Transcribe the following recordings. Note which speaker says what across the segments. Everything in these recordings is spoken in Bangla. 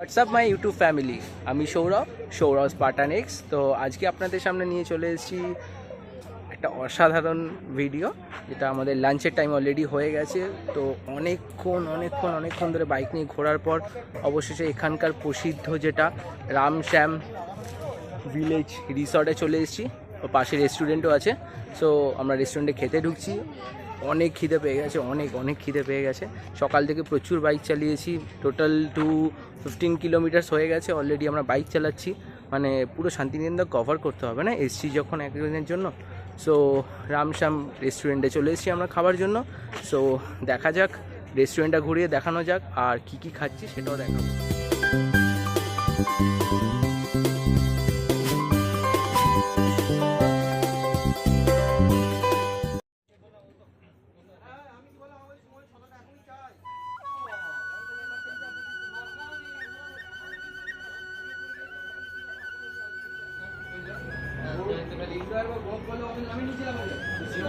Speaker 1: হোয়াটসঅ্যাপ মাই ইউটিউব ফ্যামিলি আমি সৌরভ সৌরভ স্পার্টান এক্স তো আজকে আপনাদের সামনে নিয়ে চলে এসেছি একটা অসাধারণ ভিডিও যেটা আমাদের লাঞ্চের টাইম অলরেডি হয়ে গেছে। তো অনেকক্ষণ অনেকক্ষণ অনেকক্ষণ ধরে বাইক নিয়ে ঘোরার পর অবশেষে এখানকার প্রসিদ্ধ যেটা রামশ্যাম ভিলেজ রিসর্টে চলে এসেছি। ও পাশে রেস্টুরেন্টও আছে। সো আমরা রেস্টুরেন্টে খেতে ঢুকছি। অনেক খিদে পেয়ে গেছে, অনেক অনেক খিদে পেয়ে গেছে। সকাল থেকে প্রচুর বাইক চালিয়েছি টোটাল টু ফিফটিন কিলোমিটার্স হয়ে গেছে অলরেডি আমরা বাইক চালাচ্ছি। মানে পুরো শান্তিনিকেতন কভার করতে হবে না, এসছি যখন একদিনের জন্য। সো রামশ্যাম রেস্টুরেন্টে চলে এসেছি আমরা খাবার জন্য। সো দেখা যাক রেস্টুরেন্টটা ঘুরিয়ে দেখানো যাক, আর কি কি খাচ্ছি সেটাও দেখাবো।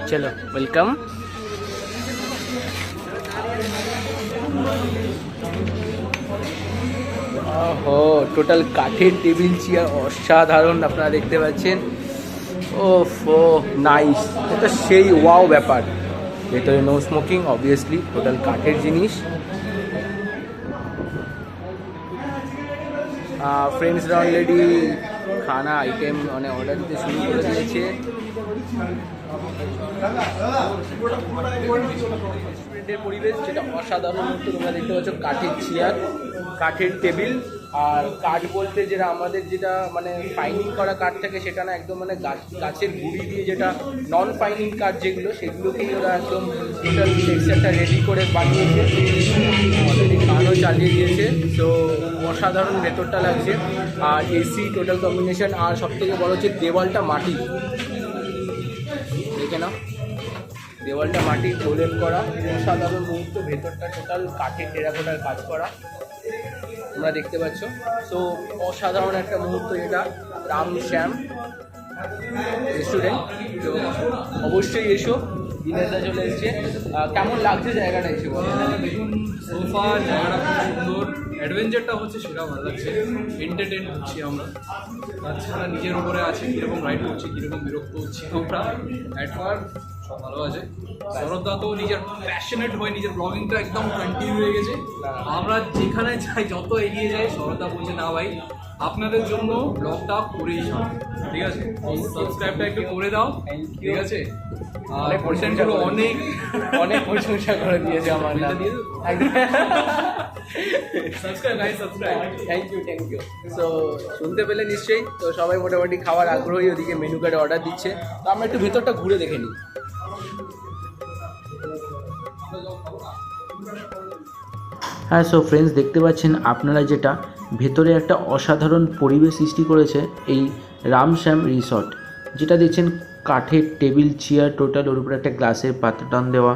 Speaker 1: চলো ওয়েলকাম ওহো টোটাল কাঠের টেবিল চেয়ার অসাধারণ আপনারা দেখতে পাচ্ছেন। ও ফো নাইস এটা সেই ওয়াও ব্যাপার। ভেতরে নো স্মোকিং অবভিয়াসলি টোটাল কাঠের জিনিস। ফ্রেন্ডসরা অলরেডি খানা আইটেম মানে অর্ডার দিতে শুরু করে দিয়েছে। পরিবেশ যেটা অসাধারণ তোমরা দেখতে পাচ্ছ কাঠের চেয়ার কাঠের টেবিল আর কাঠ বলতে যেটা আমাদের যেটা মানে ফাইনিং করা কাঠ থাকে, সেটা না একদম মানে গাছ গাছের গুঁড়ি দিয়ে যেটা নন ফাইনিং কাঠ যেগুলো, সেগুলোকেই ওরা একদম টোটাল রেডি করে বানিয়েছে। অলরেডি গানও চালিয়ে দিয়েছে, তো অসাধারণ ভেতরটা লাগছে। আর এসি টোটাল কম্বিনেশন আর সব থেকে বড় হচ্ছে দেওয়ালটা মাটি। দেওয়ালটা মাটির প্রলেপ করা অসাধারণ মুহূর্ত ভেতরটা টোটাল কাঠের টেরাকোটার কাজ করা। তোমরা দেখতে পাচ্ছ। তো অসাধারণ একটা মুহূর্ত এটা, রাম শ্যাম রেস্টুরেন্ট তো অবশ্যই এসো দিনেশদা চলে এসছে। কেমন লাগছে জায়গাটা এসে বলো?
Speaker 2: দেখুন সোফা জায়গাটা খুব সুন্দর। অ্যাডভেঞ্চারটা হচ্ছে সেটা ভালো লাগছে। এন্টারটেন হচ্ছি আমরা। তাছাড়া নিজের উপরে আছে কীরকম রাইড করছি কীরকম বিরক্ত হচ্ছি আমরা। অ্যাডভার সব ভালো আছে। শরৎদা তো নিজের প্যাশনেট হয়ে নিজের ব্লগিংটা একদম কন্টিনিউ হয়ে গেছে। আমরা যেখানে যাই, যত এগিয়ে যাই শরৎদা বলছে, না ভাই আপনাদের জন্য ব্লগটা করেই। ঠিক আছে? সাবস্ক্রাইবটা একটু করে দাও। ঠিক আছে? আর
Speaker 1: করে-
Speaker 2: অনেক
Speaker 1: অনেক প্রশংসা করে দিয়েছে আমার?
Speaker 2: Subscribe guys subscribe
Speaker 1: thank you thank you so শুনতে পেলে নিশ্চয়ই। তো সবাই মোটামুটি খাওয়ার আগ্রহী ওদিকে মেনু কার্ডে অর্ডার দিচ্ছে। তো আমরা একটু ভেতরটা ঘুরে দেখে নিই। হ্যাঁ সো ফ্রেন্ডস দেখতে পাচ্ছেন আপনারা যেটা। ভেতরে একটা অসাধারণ পরিবেশ সৃষ্টি করেছে এই রামশ্যাম রিসর্ট, যেটা দেখছেন কাঠের টেবিল, চেয়ার টোটাল, ওর উপরে একটা গ্লাসের পাত্রটান দেওয়া।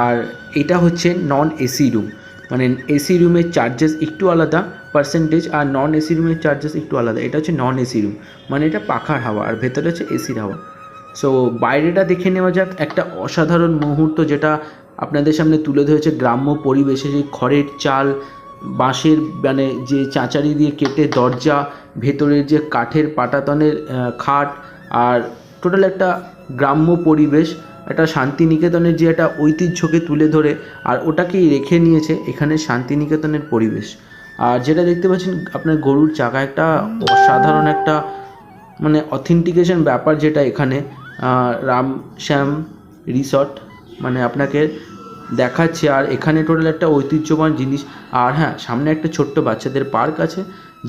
Speaker 1: আর এটা হচ্ছে নন এসি রুম মানে এসি রুমের চার্জেস একটু আলাদা, পার্সেন্টেজ, আর নন এসি রুমের চার্জেস একটু আলাদা। এটা হচ্ছে নন এসি রুম মানে এটা পাখার হাওয়া, আর ভেতরে হচ্ছে এসির হাওয়া। সো বাইরেটা দেখে নেওয়া যাক, একটা অসাধারণ মুহূর্ত যেটা আপনাদের সামনে তুলে ধরেছে গ্রাম্য পরিবেশে, যে খড়ের চাল বাঁশের মানে যে চাঁচারি দিয়ে কেটে দরজা, ভেতরের যে কাঠের পাটাতনের খাট আর টোটাল একটা গ্রাম্য পরিবেশ, একটা শান্তিনিকেতনের যে একটা ঐতিহ্যকে তুলে ধরে আর ওটাকেই রেখে নিয়েছে এখানে শান্তিনিকেতনের পরিবেশ। আর যেটা দেখতে পাচ্ছেন, আপনার গরুর চাকা একটা অসাধারণ একটা মানে অথেন্টিকেশন ব্যাপার যেটা এখানে রাম শ্যাম রিসর্ট মানে আপনাকে দেখাচ্ছে। আর এখানে টোটাল একটা ঐতিহ্যবান জিনিস। আর হ্যাঁ সামনে একটা ছোট্ট বাচ্চাদের পার্ক আছে,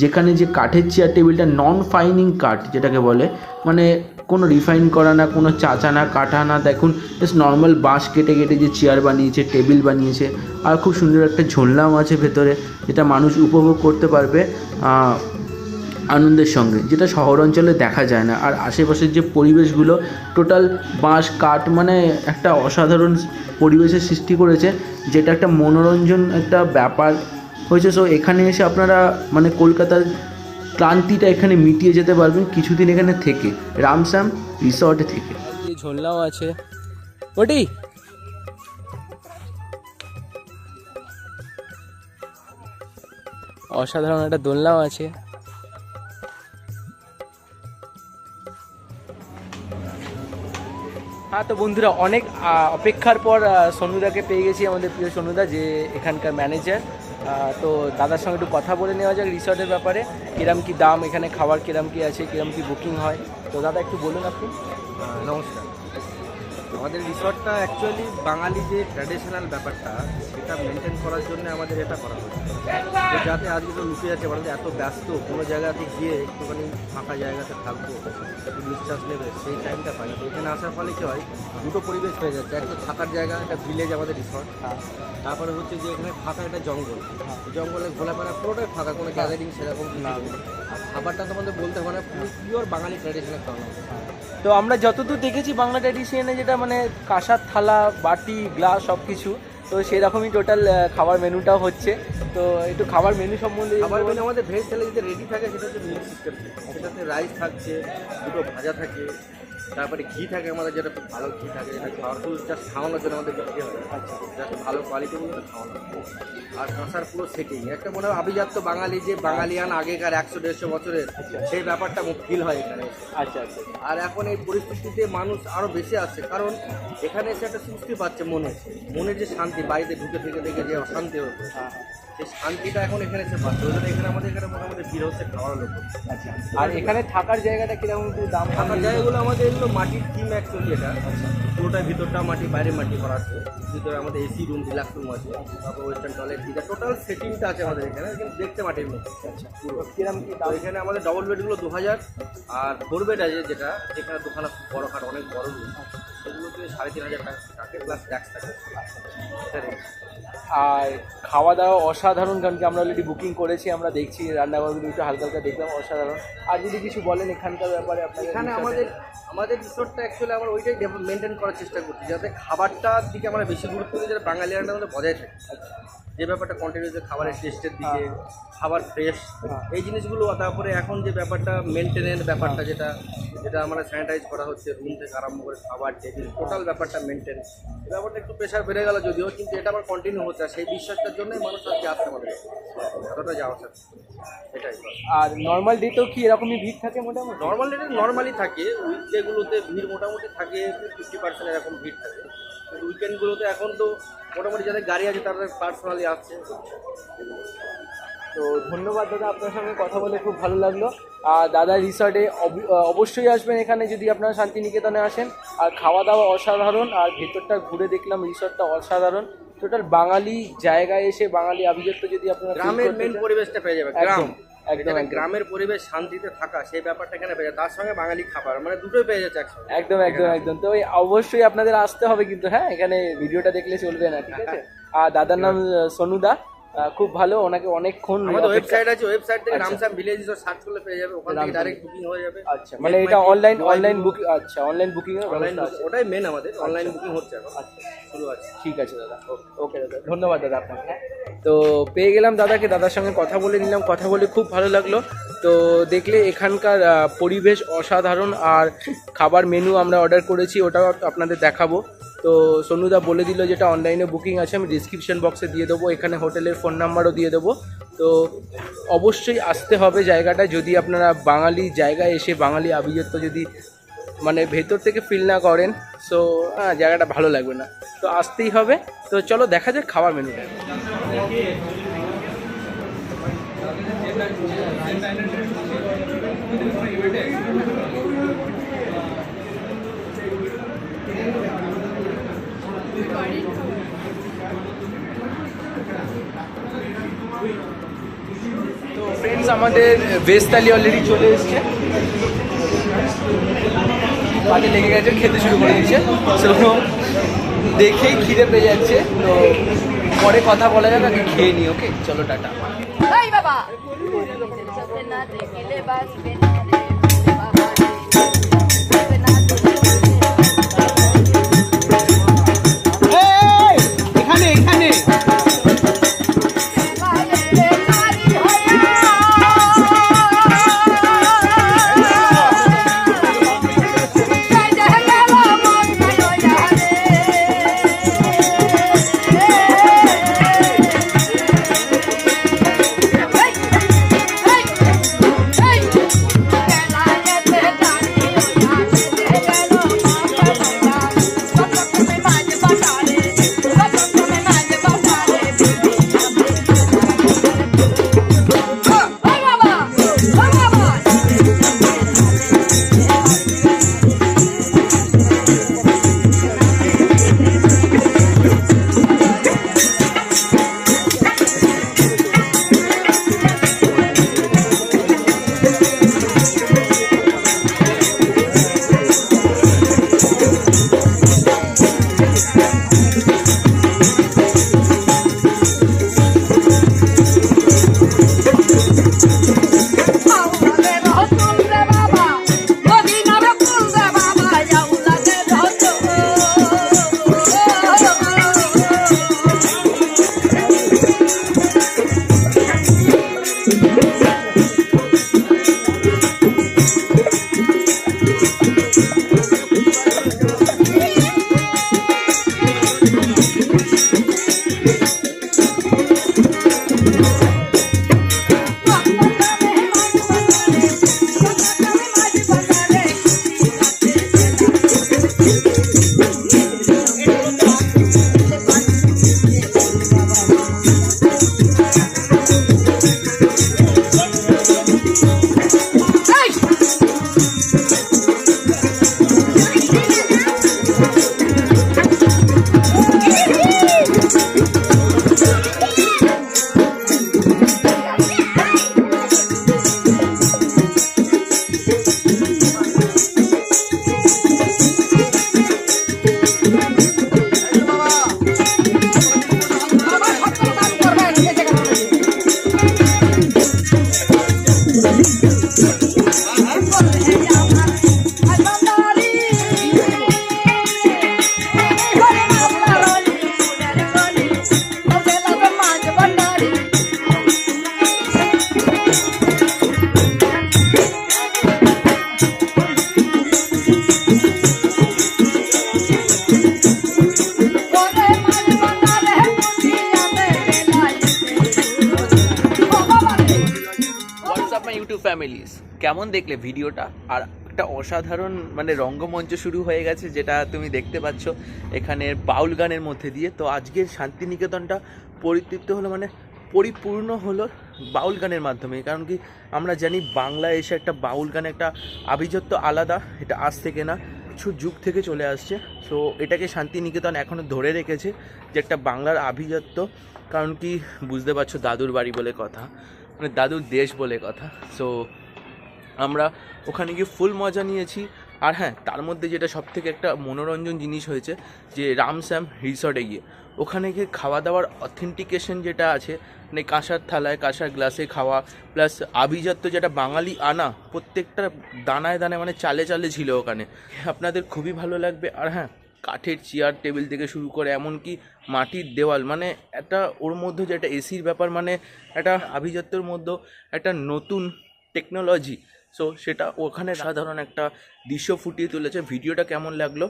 Speaker 1: যেখানে যে কাঠের চেয়ার টেবিলটা নন ফাইনিং কাঠ যেটাকে বলে মানে কোনো রিফাইন করা না, কোনো চাচা না, কাটা না। দেখুন জাস্ট নর্মাল বাঁশ কেটে কেটে যে চেয়ার বানিয়েছে টেবিল বানিয়েছে। আর খুব সুন্দর একটা ঝোলনাও আছে ভেতরে, যেটা মানুষ উপভোগ করতে পারবে আনন্দের সঙ্গে, যেটা শহর অঞ্চলে দেখা যায় না। আর আশেপাশের যে পরিবেশগুলো টোটাল বাঁশ, কাঠ মানে একটা অসাধারণ পরিবেশের সৃষ্টি করেছে, যেটা একটা মনোরঞ্জন একটা ব্যাপার হয়েছে। সো এখানে এসে আপনারা মানে কলকাতার ক্লান্তিটা এখানে মিটিয়ে যেতে পারবেন কিছুদিন এখানে থেকে রামশ্যাম রিসর্টে থেকে। ঝোলনাও আছে। ওটি অসাধারণ একটা দোলনাও আছে। হ্যাঁ তো বন্ধুরা, অনেক অপেক্ষার পর সনুদাকে পেয়ে গেছি আমাদের প্রিয় সনুদা যে এখানকার ম্যানেজার তো দাদার সঙ্গে একটু কথা বলে নেওয়া যাক রিসর্টের ব্যাপারে। কিরম কি দাম এখানে, খাবার কিরম কি আছে, কিরম কি বুকিং হয়? তো দাদা, একটু বলুন আপনি।
Speaker 3: নমস্কার। আমাদের রিসর্টটা অ্যাকচুয়ালি বাঙালি যে ট্র্যাডিশনাল ব্যাপারটা সেটা মেনটেন করার জন্য আমাদের এটা করা হয়েছে। তো যাতে আজকে তো লুকিয়ে যাচ্ছে আমাদের এত ব্যস্ত কোনো জায়গাতে গিয়ে একটুখানি ফাঁকা জায়গাতে থাকব একটু নিঃশ্বাস নেবে সেই টাইমটা পাই না। তো এখানে আসার ফলে কী হয় দুটো পরিবেশ হয়ে যাচ্ছে। একটা থাকার জায়গা একটা ভিলেজ আমাদের রিসর্ট। তারপরে হচ্ছে যে এখানে ফাঁকা একটা জঙ্গল। জঙ্গলে ঘোলাপাড়া পুরোটাই ফাঁকা কোনো গ্যাদারিং সেরকম না। খাবারটা তো আমাদের বলতে হবে না পুরো পিওর বাঙালি ট্র্যাডিশনাল খাওয়া
Speaker 1: তো আমরা যতদূর দেখেছি বাংলা ট্র্যাডিশনে যেটা মানে কাঁসার থালা বাটি গ্লাস সব কিছু তো সেরকমই টোটাল খাবার মেনুটাও হচ্ছে। তো একটু খাবার মেনু সম্বন্ধে
Speaker 3: খাবার মেনু আমাদের ভেজ তাহলে যেটা রেডি থাকে সেটা হচ্ছে মিল সিস্টেম সেটাতে রাইস থাকছে দুটো ভাজা থাকে তারপরে ঘি থাকে আমাদের যেটা ভালো ঘি থাকে যেটা খাওয়ার শুধু জাস্ট খাওয়ানোর জন্য আমাদের বিক্রি হয়। আচ্ছা জাস্ট ভালো কোয়ালিটি বলে খাওয়ানো আর কাঁসার পুরো সেটিং একটা মনে হয় আভিজাত্য বাঙালি যে বাঙালিয়ান আগেকার একশো দেড়শো বছরের সেই ব্যাপারটা ফিল হয় এখানে।
Speaker 1: আচ্ছা আচ্ছা।
Speaker 3: আর এখন এই পরিস্থিতিতে মানুষ আরও বেশি আসছে কারণ এখানে এসে একটা সৃষ্টি পাচ্ছে মনে মনের যে শান্তি বাড়িতে ঢুকে থেকে থেকে যে অশান্তি হতো সেই শান্তিটা এখন এখানে এসে পাচ্ছে ওই জন্য এখানে আমাদের এখানে মোটামুটি ভিড় হচ্ছে খাওয়ার লোক।
Speaker 1: আচ্ছা আর এখানে থাকার জায়গাটা কীরকম একটু দাম?
Speaker 3: থাকার জায়গাগুলো আমাদের এগুলো মাটির থিম অ্যাকচুয়ালি এটা। পুরোটা ভিতরটা মাটি বাইরে মাটি করা আছে। ভিতরে আমাদের এসি রুম রিল্যাক্স রুম আছে তারপর ওয়েস্টার্ন টয়লেট দিকে। টোটাল সেটিংটা আছে আমাদের এখানে কিন্তু দেখতে মাটির মতো আচ্ছা পুরো
Speaker 1: কিরম কি
Speaker 3: তো এখানে আমাদের ডবল বেডগুলো দু হাজার আর ফোর বেড আছে যেটা যেখানে দুখানা বড় খাট অনেক বড় রুম সেগুলোতে সাড়ে তিন হাজার টাকা থাকে প্লাস ট্যাক্স থাকে।
Speaker 1: আর খাওয়া দাওয়া অসাধারণ কারণ কি আমরা অলরেডি বুকিং করেছি আমরা দেখছি রান্নাঘরগুলো একটু হালকা হালকা দেখলাম অসাধারণ। আর যদি কিছু বলেন এখানকার ব্যাপারে আপনার
Speaker 3: এখানে আমাদের আমাদের রিসোর্টটা অ্যাকচুয়ালি আমরা ওইটাই মেনটেন করার চেষ্টা করছি যাতে খাবারটার দিকে আমরা বেশি গুরুত্ব দিই যাতে বাঙালিয়ানটা আমাদের বজায় থাকে। যে ব্যাপারটা কন্টিনিউস খাবারের টেস্টের দিকে খাবার ফ্রেশ এই জিনিসগুলো তারপরে এখন যে ব্যাপারটা মেনটেনের ব্যাপারটা যেটা যেটা আমরা স্যানিটাইজ করা হচ্ছে রুম থেকে আরম্ভ করে খাবার টেবিল টোটাল ব্যাপারটা মেনটেন এই ব্যাপারটা একটু প্রেশার বেড়ে গেল যদিও কিন্তু এটা আমার কন্টিনিউ হচ্ছে আর সেই বিশ্বাসটার জন্যই মানুষ আজকে আসতে আমাদের এতটা যাওয়া স্যার এটাই।
Speaker 1: আর নর্মাল ডেতেও কি এরকমই ভিড় থাকে মোটামুটি?
Speaker 3: নর্মাল রেটে নর্মালি থাকে। উইকডেগুলোতে ভিড় মোটামুটি থাকে ফিফটি পার্সেন্ট এরকম ভিড় থাকে। উইকেন্ডগুলোতে এখন তো মোটামুটি যাদের গাড়ি আছে তাদের পার্সোনালি আসছে।
Speaker 1: তো ধন্যবাদ দাদা আপনার সঙ্গে কথা বলে খুব ভালো লাগল। আর দাদা রিসর্টে অব- অবশ্যই আসবেন এখানে যদি আপনারা শান্তিনিকেতনে আসেন। আর খাওয়া দাওয়া অসাধারণ আর ভেতরটা ঘুরে দেখলাম রিসর্টটা অসাধারণ। টোটাল বাঙালি জায়গায় এসে বাঙালি আভিজাত্য যদি আপনারা
Speaker 3: গ্রামের মেন পরিবেশটা পেয়ে যাবে গ্রাম।
Speaker 1: একদম,
Speaker 3: গ্রামের পরিবেশ শান্তিতে থাকা সেই ব্যাপারটা এখানে পেয়ে যাবে। তার সঙ্গে বাঙালি খাবার মানে দুটোই পেয়ে যাচ্ছে একসঙ্গে।
Speaker 1: একদম একদম একদম। তো ওই অবশ্যই আপনাদের আসতে হবে কিন্তু হ্যাঁ এখানে ভিডিওটা দেখলে চলবে না ঠিক আছে? আর দাদার নাম সনুদা। খুব ভালো ওনাকে অনেকক্ষণ
Speaker 3: আমাদের ওয়েবসাইট আছে ওয়েবসাইট থেকে
Speaker 1: আচ্ছা।
Speaker 3: রামসাম ভিলেজ সার্চ করলে পেয়ে যাবে ওখান থেকে ডাইরেক্ট বুকিং হয়ে যাবে।
Speaker 1: আচ্ছা মানে এটা অনলাইন অনলাইন বুকিং আচ্ছা অনলাইন বুকিং এর
Speaker 3: অনলাইন
Speaker 1: আছে।
Speaker 3: ওটাই মেন আমাদের অনলাইন বুকিং হচ্ছে এখন।
Speaker 1: আচ্ছা।
Speaker 3: শুরু আছে।
Speaker 1: ঠিক আছে দাদা। ওকে দাদা। ধন্যবাদ দাদা আপনাকে। তো পেয়ে গেলাম দাদাকে দাদার সঙ্গে কথা বলে নিলাম। কথা বলে খুব ভালো লাগল। তো দেখলে এখানকার পরিবেশ অসাধারণ। আর খাবার মেনু আমরা অর্ডার করেছি ওটাও আপনাদের দেখাবো। তো সনুদা বলে দিল যেটা অনলাইনে বুকিং আছে আমি ডিসক্রিপশন বক্সে দিয়ে দেবো এখানে হোটেলের ফোন নাম্বারও দিয়ে দেবো তো অবশ্যই আসতে হবে জায়গাটা যদি আপনারা বাঙালি জায়গায় এসে বাঙালি আভিজাত্য যদি মানে ভেতর থেকে ফিল না করেন সো হ্যাঁ জায়গাটা ভালো লাগবে না তো আসতেই হবে তো চলো দেখা যাক খাবার মেনুটা ফ্রেন্ডস আমাদের ভেজ থালি অলরেডি চলে এসছে। পাতে লেগে গেছে, খেতে শুরু করে দিচ্ছে সেরকম দেখেই খিদে পেয়ে যাচ্ছে। তো, পরে কথা বলা যাবে, আগে খেয়ে নিই ওকে চলো, টাটা।
Speaker 4: বাবা।
Speaker 1: Bitch. কেমন দেখলে ভিডিওটা? আর একটা অসাধারণ মানে রঙ্গমঞ্চ শুরু হয়ে গেছে, যেটা তুমি দেখতে পাচ্ছ এখানে বাউল গানের মধ্যে দিয়ে। তো আজকের শান্তিনিকেতনটা পরিতৃপ্ত হলো মানে পরিপূর্ণ হলো বাউল গানের মাধ্যমে। কারণ কি আমরা জানি বাংলায় এসে একটা বাউল গান একটা আভিজাত্য আলাদা, এটা আজ থেকে না, কিছু যুগ থেকে চলে আসছে। সো এটাকে শান্তিনিকেতন এখনও ধরে রেখেছে যে একটা বাংলার আভিজাত্য। কারণ কি বুঝতে পারছ দাদুর বাড়ি বলে কথা মানে দাদুর দেশ বলে কথা। সো আমরা ওখানে গিয়ে ফুল মজা নিয়েছি। আর হ্যাঁ তার মধ্যে যেটা সব থেকে একটা মনোরঞ্জন জিনিস হয়েছে, যে রামস্যাম রিসর্টে গিয়ে, ওখানে গিয়ে খাওয়া দাওয়ার অথেন্টিকেশন যেটা আছে মানে কাঁসার থালায় কাঁসার গ্লাসে খাওয়া প্লাস আভিজাত্য যেটা বাঙালি আনা, প্রত্যেকটা দানায় দানায় মানে চালে চালে ছিল ওখানে। আপনাদের খুবই ভালো লাগবে। আর হ্যাঁ কাঠের চেয়ার টেবিল থেকে শুরু করে এমনকি মাটির দেওয়াল মানে একটা ওর মধ্যে যে একটা এসির ব্যাপার মানে একটা আভিজাত্যর মধ্যে একটা নতুন টেকনোলজি সো সেটা ওখানে সাধারণ একটা দৃশ্য ফুটিয়ে তুলেছে। ভিডিওটা কেমন লাগল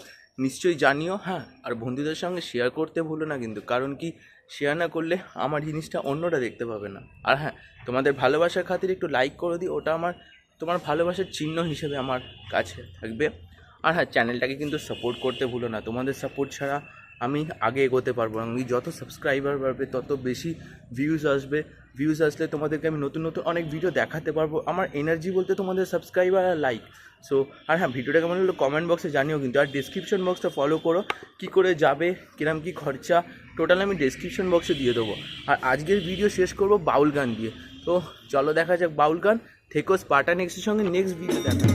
Speaker 1: নিশ্চয়ই জানিও। হ্যাঁ আর বন্ধুদের সঙ্গে শেয়ার করতে ভুলো না কিন্তু, কারণ কি শেয়ার না করলে আমার জিনিসটা অন্যরা দেখতে পাবে না। আর হ্যাঁ তোমাদের ভালোবাসার খাতির একটু লাইক করে দিই, ওটা আমার, তোমার ভালোবাসার চিহ্ন হিসেবে আমার কাছে থাকবে। আর হ্যাঁ চ্যানেলটাকে কিন্তু সাপোর্ট করতে ভুলো না। তোমাদের সাপোর্ট ছাড়া আমি আগে এগোতে পারব আমি যত সাবস্ক্রাইবার বাড়বে, তত বেশি ভিউজ আসবে। ভিউজ আসলে তোমাদেরকে আমি নতুন নতুন অনেক ভিডিও দেখাতে পারব। আমার এনার্জি বলতে তোমাদের সাবস্ক্রাইবার আর লাইক সো আর হ্যাঁ ভিডিওটা কেমন হলো কমেন্ট বক্সে জানিও কিন্তু। আর ডিসক্রিপশন বক্সটা ফলো করো, কি করে যাবে, কিরম কি খরচা টোটাল আমি ডিসক্রিপশন বক্সে দিয়ে দেবো। আর আজকের ভিডিও শেষ করব বাউল গান দিয়ে। তো চলো দেখা যাক বাউল গান, থেকো স্পার্টানেক্সের সঙ্গে নেক্সট ভিডিও দেখা।